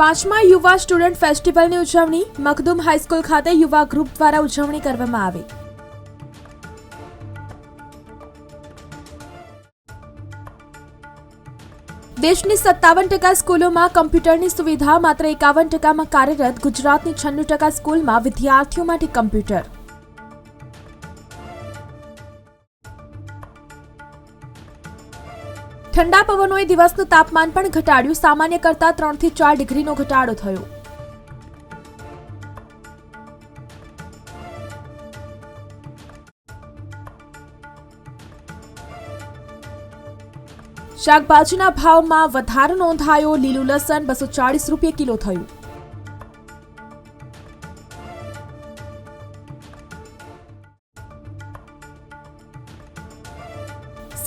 પાંચમા યુવા સ્ટુડન્ટ ફેસ્ટિવલની ઉજવણી મખદુમ હાઈસ્કૂલ ખાતે યુવા ગ્રુપ દ્વારા ઉજવણી કરવામાં આવી. દેશની સત્તાવન ટકા સ્કૂલોમાં કમ્પ્યુટરની સુવિધા, માત્ર એકાવન ટકામાં કાર્યરત ગુજરાતની છન્નું ટકા સ્કૂલમાં વિદ્યાર્થીઓ માટે કમ્પ્યુટર. ઠંડા પવનોએ દિવસનું તાપમાન પણ ઘટાડ્યું. સામાન્ય કરતાં ત્રણથી ચાર ડિગ્રીનો ઘટાડો થયો. શાકભાજીના ભાવમાં વધારો નોંધાયો. લીલું લસણ બસો ચાળીસ રૂપિયા કિલો થયું.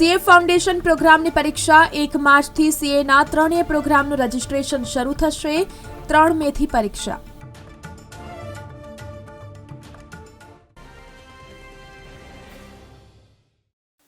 સીએ ફાઉન્ડેશન પ્રોગ્રામની પરીક્ષા એક માર્ચથી સીએના ત્રણેય પ્રોગ્રામનું રજીસ્ટ્રેશન શરૂ થશે ત્રણ મેથી પરીક્ષા.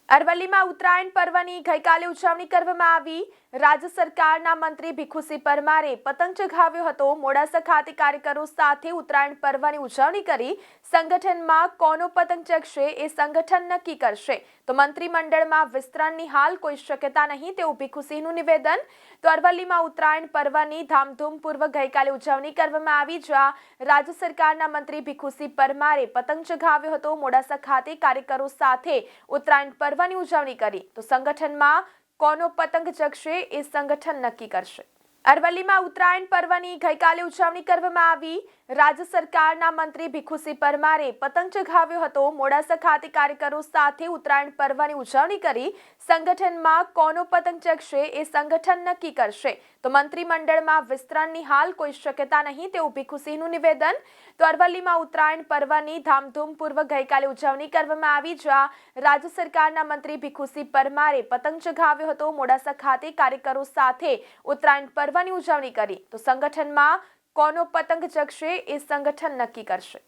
અરવલ્લીમાં ઉત્તરાયણ પર્વની ગઈકાલે ઉજવણી કરવામાં આવી. રાજ્ય સરકારના મંત્રી ભીખુસિંહ પરમારે પતંગ ચગાવ્યો હતો. મોડાસા ખાતે કાર્યકરો સાથે ઉત્તરાયણ પર્વની ઉજવણી કરી. સંગઠનમાં કોનો પતંગ ચગશે એ સંગઠન નક્કી કરશે. તો મંત્રીમંડળમાં વિસ્તરણની હાલ કોઈ શક્યતા નહીં તેવું ભીખુસિંહનું નિવેદન. તો અરવલ્લીમાં ઉત્તરાયણ પર્વની ધામધૂમપૂર્વક ગઈકાલે ઉજવણી કરવામાં આવી. જ્યાં રાજ્ય સરકારના મંત્રી ભીખુસિંહ પરમારે પતંગ ચગાવ્યો હતો. મોડાસા ખાતે કાર્યકરો સાથે ઉત્તરાયણ પર્વની ઉજવણી કરી. તો સંગઠનમાં કોનો પતંગ ચગશે એ સંગઠન નક્કી કરશે. અરવલ્લીમાં ઉત્તરાયણ પર્વની ગઈકાલે ઉજવણી કરવામાં આવી. રાજ્ય સરકારના મંત્રી ભીખુસિંહ પરમારે પતંગ ચગાવ્યો હતો. મોડાસા ખાતે કાર્યકરો સાથે ઉત્તરાયણ પર્વની ઉજવણી કરી. સંગઠનમાં કોનો પતંગ ચગશે એ સંગઠન નક્કી કરશે. તો મંત્રીમંડળમાં વિસ્તરણની હાલ કોઈ શક્યતા નહીં તેવું ભીખુસિંહનું નિવેદન. તો અરવલ્લીમાં ઉત્તરાયણ પર્વની ધામધૂમપૂર્વક ગઈકાલે ઉજવણી કરવામાં આવી, જ્યાં રાજ્ય સરકારના મંત્રી ભીખુસિંહ પરમારે પતંગ ચગાવ્યો હતો. મોડાસા ખાતે કાર્યકરો સાથે ઉત્તરાયણ પર્વની ઉજવણી કરી. તો સંગઠનમાં કોનો પતંગ ચગશે એ સંગઠન નક્કી કરશે.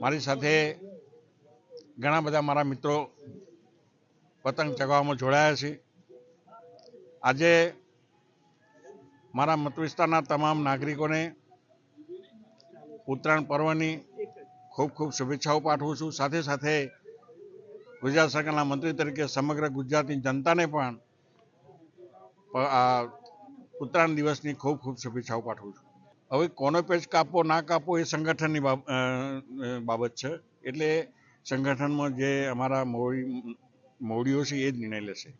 મારી સાથે ઘણા બધા મારા મિત્રો પતંગ ચગાવવામાં જોડાયા છે. આજે મારા મતવિસ્તારના તમામ નાગરિકોને ઉત્તરાયણ પર્વની ખૂબ ખૂબ શુભેચ્છાઓ પાઠવું છું. સાથે સાથે ગુજરાત સરકારના મંત્રી તરીકે સમગ્ર ગુજરાતની જનતાને પણ ઉત્તરાયણ દિવસની ખૂબ ખૂબ શુભેચ્છાઓ પાઠવું છું. હવે કોનો પેચ કાપો ના કાપો એ સંગઠનની બાબત છે. એટલે સંગઠનમાં જે અમારા મોડી મોડીઓ છે એ જ નિર્ણય લેશે.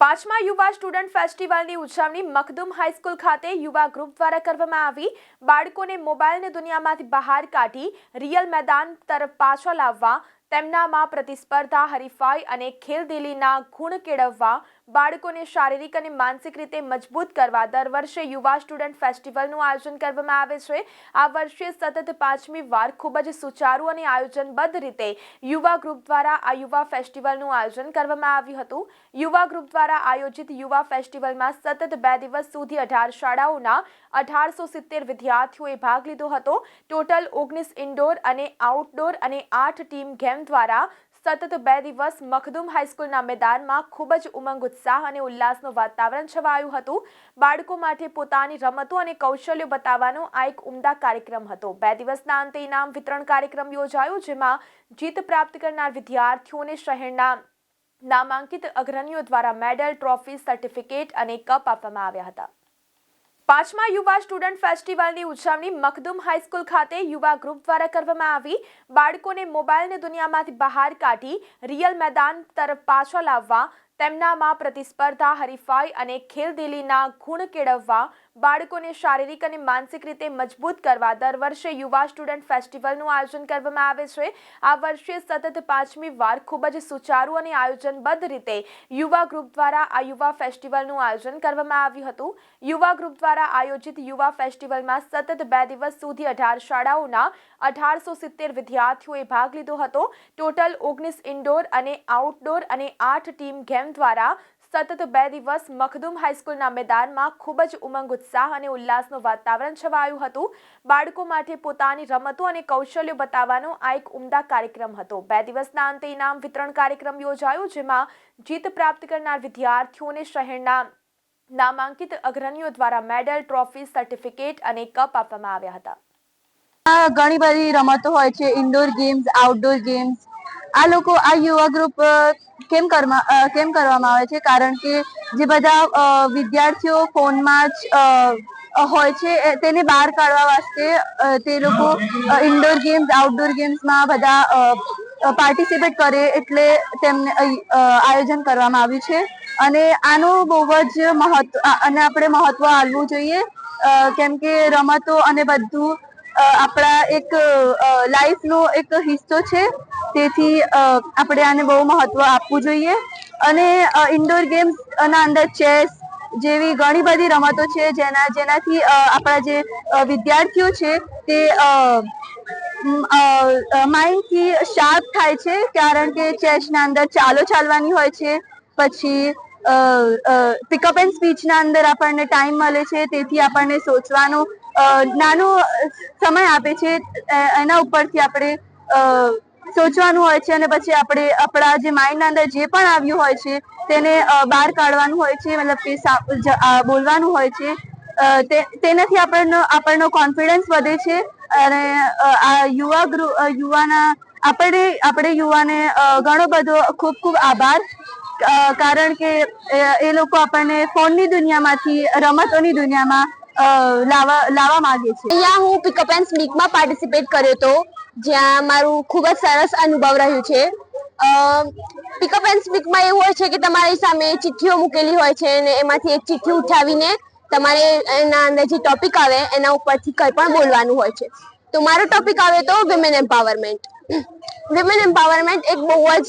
પાંચમા યુવા સ્ટુડન્ટ ફેસ્ટિવલની ઉજવણી મખદુમ હાઈસ્કૂલ ખાતે યુવા ગ્રુપ દ્વારા કરવામાં આવી. બાળકોને મોબાઈલની દુનિયામાંથી બહાર કાઢી રિયલ મેદાન તરફ પાછા લાવવા, તેમનામાં પ્રતિસ્પર્ધા હરીફાઈ અને ખેલદિલીના ગુણ કેળવવા બાળકોને શારીરિક અને માનસિક રીતે મજબૂત કરવા દર વર્ષે યુવા સ્ટુડન્ટ ફેસ્ટિવલનું આયોજન કરવામાં આવે છે. આ વર્ષે સતત પાંચમી વાર ખૂબ જ સુચારુ અને આયોજનબદ્ધ રીતે યુવા ગ્રુપ દ્વારા આ યુવા ફેસ્ટિવલનું આયોજન કરવામાં આવ્યું હતું. યુવા ગ્રુપ દ્વારા આયોજિત યુવા ફેસ્ટિવલમાં સતત બે દિવસ સુધી અઢાર શાળાઓના અઢારસો સિત્તેર વિદ્યાર્થીઓએ ભાગ લીધો હતો. ટોટલ ઓગણીસ ઇન્ડોર અને આઉટડોર અને આઠ ટીમ ગેમ દ્વારા સતત બે દિવસ મખદુમ હાઈસ્કૂલના મેદાનમાં ખૂબ જ ઉમંગ, ઉત્સાહ અને ઉલ્લાસનું વાતાવરણ છવાયું હતું. બાળકો માટે પોતાની રમતો અને કૌશલ્યો બતાવવાનો આ એક ઉમદા કાર્યક્રમ હતો. બે દિવસના અંતે ઇનામ વિતરણ કાર્યક્રમ યોજાયો, જેમાં જીત પ્રાપ્ત કરનાર વિદ્યાર્થીઓને શહેરના નામાંકિત અગ્રણીઓ દ્વારા મેડલ, ટ્રોફી, સર્ટિફિકેટ અને કપ આપવામાં આવ્યા હતા. પાંચમા યુવા સ્ટુડન્ટ ફેસ્ટિવલની ઉજવણી મખદુમ હાઈસ્કૂલ ખાતે યુવા ગ્રુપ દ્વારા કરવામાં આવી. બાળકોને મોબાઈલની દુનિયામાંથી બહાર કાઢી રિયલ મેદાન તરફ પાછા લાવવા, તેમનામાં પ્રતિસ્પર્ધા હરીફાઈ અને ખેલદિલીના ગુણ કેળવવા બાળકોને શારીરિક અને માનસિક રીતે મજબૂત કરવા દર વર્ષે યુવા સ્ટુડન્ટ ફેસ્ટિવલનું આયોજન કરવામાં આવે છે. આ વર્ષે સતત પાંચમી વાર ખૂબ જ સુચારુ અને આયોજનબદ્ધ રીતે યુવા ગ્રુપ દ્વારા આ યુવા ફેસ્ટિવલનું આયોજન કરવામાં આવ્યું હતું. યુવા ગ્રુપ દ્વારા આયોજિત યુવા ફેસ્ટિવલમાં સતત બે દિવસ સુધી અઢાર શાળાઓના અઢારસો સિત્તેર વિદ્યાર્થીઓએ ભાગ લીધો હતો. ટોટલ ઓગણીસ ઇન્ડોર અને આઉટડોર અને આઠ ટીમ ગેમ દ્વારા સતત બે દિવસ મખદુમ હાઈસ્કૂલના મેદાનમાં ખૂબ જ ઉમંગ, ઉત્સાહ અને ઉલ્લાસનું વાતાવરણ છવાયું હતું. બાળકો માટે પોતાની રમતો અને કૌશલ્યો બતાવવાનો આ એક ઉમદા કાર્યક્રમ હતો. બે દિવસના અંતે ઇનામ વિતરણ કાર્યક્રમ યોજાયો, જેમાં જીત પ્રાપ્ત કરનાર વિદ્યાર્થીઓને શહેરના નામાંકિત અગ્રણીઓ દ્વારા મેડલ, ટ્રોફી, સર્ટિફિકેટ અને કપ આપવામાં આવ્યા હતા. ઘણી બધી રમતો હોય છે ઇન્ડોર ગેમ્સ આઉટડોર ગેમ્સ આ લોકો, આ યુવા ગ્રુપ કેમ કેમ કરવામાં આવે છે? કારણ કે જે બધા વિદ્યાર્થીઓ ફોનમાં જ હોય છે તેને બહાર કાઢવા વાસ્તે તે લોકો ઇન્ડોર ગેમ્સ આઉટડોર ગેમ્સમાં બધા પાર્ટિસિપેટ કરે એટલે તેમને આયોજન કરવામાં આવ્યું છે. અને આનું બહુ જ મહત્વ અને આપણે મહત્વ આપવું જોઈએ. કેમ કે રમતો અને બધું આપણા એક લાઈફનો એક હિસ્સો છે. તેથી આપણે આને બહુ મહત્વ આપવું જોઈએ. અને ઇન્ડોર ગેમ્સ ના અંદર ચેસ જેવી ઘણી બધી રમતો છે, જેના, જેનાથી આપણા જે વિદ્યાર્થીઓ છે તે માઇન્ડથી શાર્પ થાય છે, કારણ કે ચેસના અંદર ચાલો ચાલવાની હોય છે. પછી પિકઅપ એન્ડ સ્પીચના અંદર આપણને ટાઈમ મળે છે, તેથી આપણને સોચવાનો નાનો સમય આપે છે એના ઉપરથી આપણે સોચવાનું હોય છે અને પછી આપણે આપણા જે માઇન્ડના અંદર જે પણ આવ્યું હોય છે, તેને બહાર કાઢવાનું હોય છે, મતલબ કે બોલવાનું હોય છે તેનાથી આપણનો આપણનો કોન્ફિડન્સ વધે છે અને આ યુવા યુવાના, આપણે આપણે યુવાને ઘણો બધો ખૂબ ખૂબ આભાર કારણ કે, એ લોકો આપણને ફોનની દુનિયામાંથી, રમતોની દુનિયામાં લાવવા લાવવા માંગે છે. અહીંયા હું પિકઅપ એન્ડ સ્પીકમાં પાર્ટિસિપેટ કર્યો હતો જ્યાં મારું ખૂબ જ સરસ અનુભવ રહ્યું છે. પિકઅપ એન્ડ સ્પીકમાં એવું હોય છે કે તમારી સામે ચિઠ્ઠીઓ મૂકેલી હોય છે અને એમાંથી એક ચિઠ્ઠી ઉઠાવીને તમારે એના અંદર જે ટોપિક આવે એના ઉપરથી કંઈ પણ બોલવાનું હોય છે. તો મારો ટોપિક આવે તો વિમેન એમ્પાવરમેન્ટ વિમેન એમ્પાવરમેન્ટ એક બહુ જ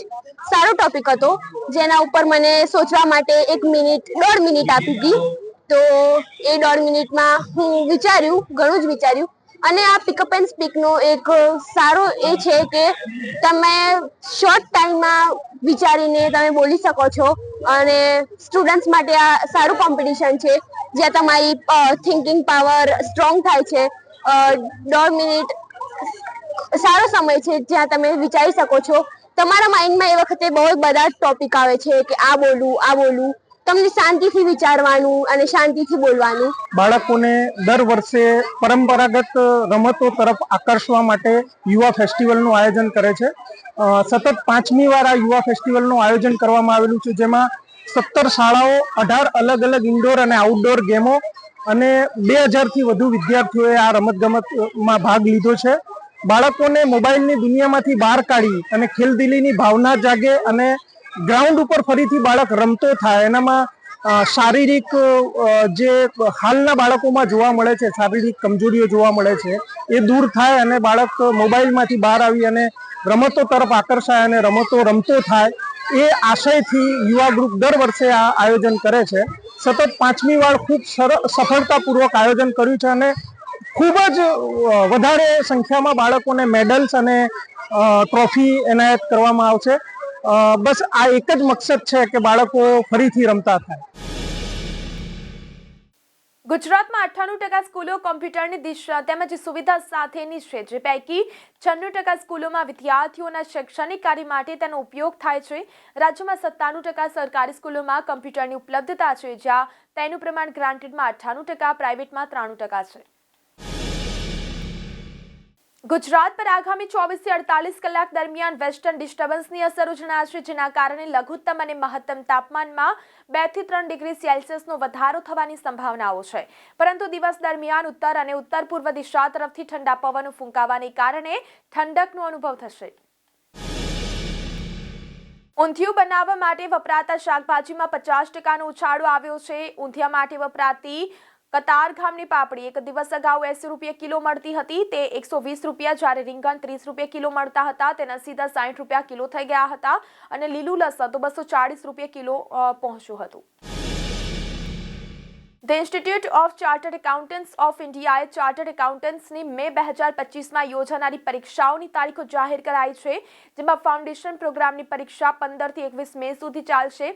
સારો ટોપિક હતો, જેના ઉપર મને સોચવા માટે એક મિનિટ, દોઢ મિનિટ આપી હતી તો એ દોઢ મિનિટમાં હું વિચાર્યું, ઘણું જ વિચાર્યું અને આ પિકઅપ એન્ડ સ્પીકનો એક સારો એ છે કે તમે શોર્ટ ટાઈમમાં વિચારીને તમે બોલી શકો છો અને સ્ટુડન્ટ્સ માટે આ સારું કોમ્પિટિશન છે. જ્યાં તમારી થિંકિંગ પાવર સ્ટ્રોંગ થાય છે. દોઢ મિનિટ સારો સમય છે જ્યાં તમે વિચારી શકો છો. તમારા માઇન્ડમાં એ વખતે બહુ બધા ટોપિક આવે છે કે આ બોલું આ બોલું તમને શાંતિથી વિચારવાનું અને શાંતિથી બોલવાનું? બાળકોને દર વર્ષે પરંપરાગત રમતો તરફ આકર્ષવા માટે યુવા ફેસ્ટિવલનું આયોજન કરે છે. સતત પાંચમી વાર આ યુવા ફેસ્ટિવલનું આયોજન કરવામાં આવેલું છે, જેમાં સત્તર શાળાઓ, અઢાર અલગ અલગ ઇન્ડોર અને આઉટડોર ગેમો અને બે હજારથી વધુ વિદ્યાર્થીઓએ આ રમતગમતમાં ભાગ લીધો છે. બાળકોને મોબાઈલની દુનિયામાંથી બહાર કાઢી અને ખેલદિલીની ભાવના જાગે અને ગ્રાઉન્ડ ઉપર ફરીથી બાળક રમતો થાય. એનામાં શારીરિક જે હાલના બાળકોમાં જોવા મળે છે, શારીરિક કમજોરીઓ જોવા મળે છે, એ દૂર થાય અને બાળક મોબાઈલમાંથી બહાર આવી અને રમતો તરફ આકર્ષાય અને રમતો રમતો થાય, એ આશયથી યુવા ગ્રુપ દર વર્ષે આ આયોજન કરે છે. સતત પાંચમી વાર ખૂબ સફળતાપૂર્વક આયોજન કર્યું છે અને ખૂબ જ વધારે સંખ્યામાં બાળકોને મેડલ્સ અને ટ્રોફી એનાયત કરવામાં આવશે. બસ આ એક જ મકસદ છે કે બાળકો ફરીથી રમતા થાય. ગુજરાતમાં અઠ્ઠાણું ટકા સ્કૂલો કોમ્પ્યુટરની દિશા તેમજ સુવિધા સાથેની છે, જે પૈકી છન્નું ટકા સ્કૂલોમાં વિદ્યાર્થીઓના શૈક્ષણિક કાર્ય માટે તેનો ઉપયોગ થાય છે. રાજ્યમાં સત્તાણું ટકા સરકારી સ્કૂલોમાં કમ્પ્યુટરની ઉપલબ્ધતા છે, જ્યાં તેનું પ્રમાણ ગ્રાન્ટેડમાં અઠ્ઠાણું ટકા, પ્રાઇવેટમાં ત્રાણું ટકા છે. ગુજરાત પર આગામી ચોવીસથી અડતાલીસ કલાક દરમિયાન વેસ્ટર્ન ડિસ્ટર્બન્સની અસરો જણાશે જેના કારણે લઘુત્તમ અને મહત્તમ તાપમાનમાં બેથી ત્રણ ડિગ્રી સેલ્સિયસનો વધારો થવાની સંભાવનાઓ છે. પરંતુ દિવસ દરમિયાન ઉત્તર અને ઉત્તર પૂર્વ દિશા તરફથી ઠંડા પવનો ફૂંકાવાને કારણે ઠંડકનો અનુભવ થશે. ઊંધિયું બનાવવા માટે વપરાતા શાકભાજીમાં પચાસ ટકાનો ઉછાળો આવ્યો છે. ઊંધિયા માટે વપરાતી કતાર ગામની પાપડી એક દિવસ અગાઉ એસી રૂપિયા કિલો મળતી હતી. તે એકસો વીસ રૂપિયા જ્યારે રીંગણ ત્રીસ રૂપિયા કિલો મળતા હતા. તેના સીધા સાઠ રૂપિયા કિલો થઈ ગયા હતા અને લીલું લસણ તો બસો ચાળીસ રૂપિયા કિલો પહોંચ્યું હતું. The institute of chartered accountants of ઇન્ડિયાએ ચાર્ટર્ડ એકાઉન્ટન્ટ્સની મે બે હજાર પચીસમાં યોજાનારી પરીક્ષાઓની તારીખો જાહેર કરાઈ છે, જેમાં ફાઉન્ડેશન પ્રોગ્રામની પરીક્ષા પંદરથી એકવીસ મે સુધી ચાલશે.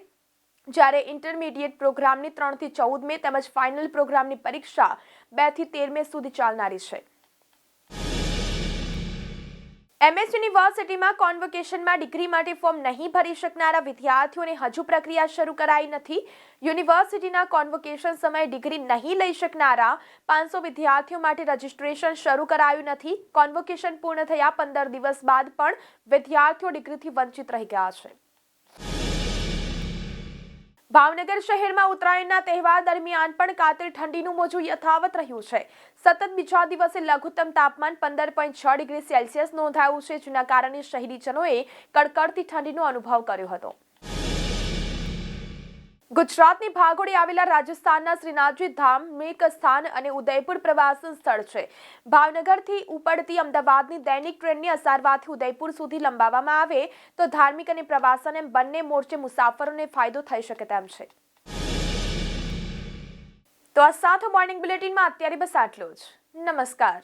જ્યારે ઇન્ટરમીડિયેટ પ્રોગ્રામની ત્રણથી ચૌદ મે તેમજ ફાઇનલ પ્રોગ્રામની પરીક્ષા બેથી તેર મે સુધી ચાલનારી છે. એમએસ યુનિવર્સિટીમાં કોન્વોકેશનમાં ડિગ્રી માટે ફોર્મ નહીં ભરી શકનારા વિદ્યાર્થીઓને હજુ પ્રક્રિયા શરૂ કરાઈ નથી. યુનિવર્સિટીના કોન્વોકેશન સમયે ડિગ્રી નહીં લઈ શકનારા પાંચસો વિદ્યાર્થીઓ માટે રજિસ્ટ્રેશન શરૂ કરાયું નથી. કોન્વોકેશન પૂર્ણ થયા પંદર દિવસ બાદ પણ વિદ્યાર્થીઓ ડિગ્રીથી વંચિત રહી ગયા છે. ભાવનગર શહેરમાં ઉત્તરાયણના તહેવાર દરમિયાન પણ કાતિલ ઠંડીનું મોજું યથાવત રહ્યું છે. સતત બીજા દિવસે લઘુત્તમ તાપમાન પંદર પોઈન્ટ છ ડિગ્રી સેલ્સિયસ નોંધાયું છે, જેના કારણે શહેરીજનોએ કડકડતી ઠંડીનો અનુભવ કર્યો હતો. ગુજરાતની ભાગોળે આવેલા રાજસ્થાનના શ્રીનાથજી ધાર્મિક સ્થાન અને ઉદયપુર પ્રવાસન સ્થળ છે. ભાવનગરથી ઉપડતી અમદાવાદની દૈનિક ટ્રેનની અસારવાથી ઉદયપુર સુધી લંબાવવામાં આવે તો ધાર્મિક અને પ્રવાસન એમ બંને મોરચે મુસાફરોને ફાયદો થઈ શકે તેમ છે. તો આ સાથે મોર્નિંગ બુલેટિનમાં અત્યારે બસ આટલું જ. નમસ્કાર.